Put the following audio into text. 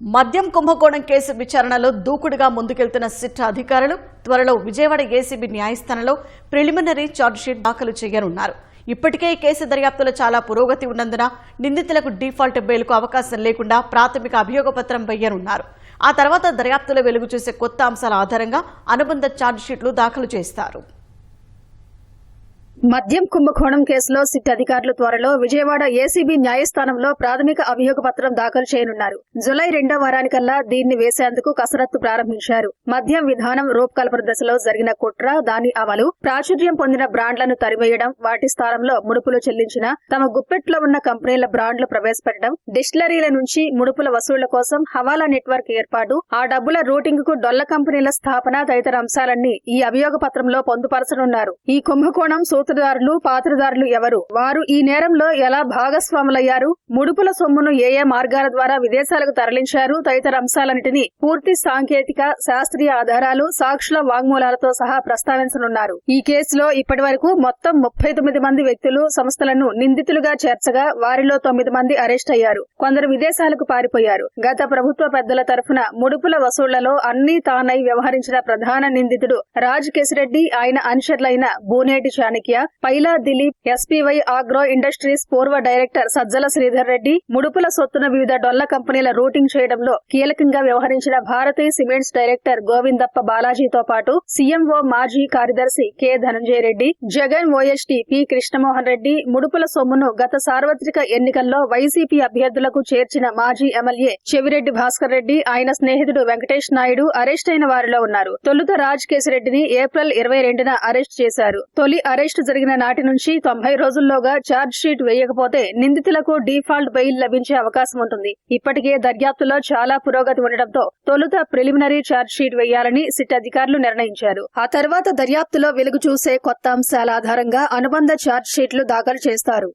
మద్యం కుంభకోణం కేసు విచారణలో దూకుడుగా ముందుకెళ్తున్న సిట్ అధికారులు త్వరలో విజయవాడ ఏసీబీ న్యాయస్థానంలో ప్రిలిమినరీ ఛార్జ్షీట్ దాఖలు చేయనున్నారు. ఇప్పటికే ఈ కేసు దర్యాప్తులో చాలా పురోగతి ఉన్నందున నిందితులకు డిఫాల్ట్ బెయిల్కు అవకాశం లేకుండా ప్రాథమిక అభియోగ పత్రం వేయనున్నారు ఆ తర్వాత దర్యాప్తులో వెలుగు చూసే కొత్త అంశాల ఆధారంగా అనుబంధ ఛార్జ్షీట్లు దాఖలు చేస్తారు. మద్యం కుంభకోణం కేసులో సిట్ అధికారులు త్వరలో విజయవాడ ఏసీబీ న్యాయస్థానంలో ప్రాథమిక అభియోగ పత్రం దాఖలు చేయనున్నారు. జులై రెండో వారానికల్లా దీన్ని వేసేందుకు కసరత్తు ప్రారంభించారు. మద్యం విధానం రూపకల్పన దశలో జరిగిన కుట్ర దాని అమలు ప్రాచుర్యం పొందిన బ్రాండ్లను తరివేయడం వాటి స్థానంలో ముడుపులు చెల్లించిన తమ గుప్పెట్లో ఉన్న కంపెనీల బ్రాండ్లు ప్రవేశపెట్టడం డిస్టిలరీల నుంచి ముడుపుల వసూళ్ళ కోసం హవాలా నెట్వర్క్ ఏర్పాటు ఆ డబ్బుల రూటింగ్కు డొల్ల కంపెనీల స్థాపన తదితర అంశాలన్నీ ఈ అభియోగ పత్రంలో పొందుపరచనున్నారు. ఈ కుంభకోణం సూత్రధారులు పాత్రధారులు ఎవరు? వారు ఈ నేరంలో ఎలా భాగస్వాములయ్యారు? ముడుపుల సొమ్మును ఏ ఏ మార్గాల ద్వారా విదేశాలకు తరలించారు? తదితర అంశాలన్నింటినీ పూర్తి సాంకేతిక శాస్త్రీయ ఆధారాలు సాక్షుల వాంగ్మూలాలతో సహా ప్రస్తావించనున్నారు. ఈ కేసులో ఇప్పటి వరకు మొత్తం ముప్పై తొమ్మిది మంది వ్యక్తులు సంస్థలను నిందితులుగా చేర్చగా వారిలో తొమ్మిది మంది అరెస్ట్ అయ్యారు. కొందరు విదేశాలకు పారిపోయారు. గత ప్రభుత్వ పెద్దల తరఫున ముడుపుల వసూళ్ళలో అన్ని తానై వ్యవహరించిన ప్రధాన నిందితుడు రాజ్ కేసిరెడ్డి. ఆయన అనుచరులైన Booneti Chanakya Paila Dilip SPY agro industries పూర్వ డైరెక్టర్ సజ్జల శ్రీధర్ రెడ్డి ముడుపుల సొత్తున వివిధ డొల్ల కంపెనీల రూటింగ్ చేయడంలో కీలకంగా వ్యవహరించిన భారతీయ సిమెంట్స్ డైరెక్టర్ గోవిందప్ప బాలాజీతో పాటు సీఎంఓ మాజీ కార్యదర్శి K. Dhananjaya Reddy Jagan OSD P Krishnamohan Reddy ముడుపుల సొమ్మును గత సార్వత్రిక ఎన్నికల్లో వైసీపీ అభ్యర్థులకు చేర్చిన మాజీ ఎమ్మెల్యే చెవిరెడ్డి భాస్కర్ రెడ్డి ఆయన స్నేహితుడు వెంకటేష్ నాయుడు అరెస్ట్ అయిన వారిలో ఉన్నారు. తొలుత రాజ్ కేసిరెడ్డిని ఏప్రిల్ ఇరవై రెండున అరెస్ట్ చేశారు. తొలి అరెస్ట్ జరిగిన నాటి నుంచి తొంభై రోజుల్లోగా ఛార్జ్ షీట్ వేయకపోతే నిందితులకు డిఫాల్ట్ బెయిల్ లభించే అవకాశం ఉంటుంది. ఇప్పటికే దర్యాప్తులో చాలా పురోగతి ఉండడంతో తొలుత ప్రిలిమినరీ ఛార్జ్ షీట్ వేయాలని సిట్ అధికారులు నిర్ణయించారు. ఆ తర్వాత దర్యాప్తులో వెలుగు చూసే కొత్త అంశాల ఆధారంగా అనుబంధ ఛార్జ్ షీట్లు దాఖలు చేస్తారు.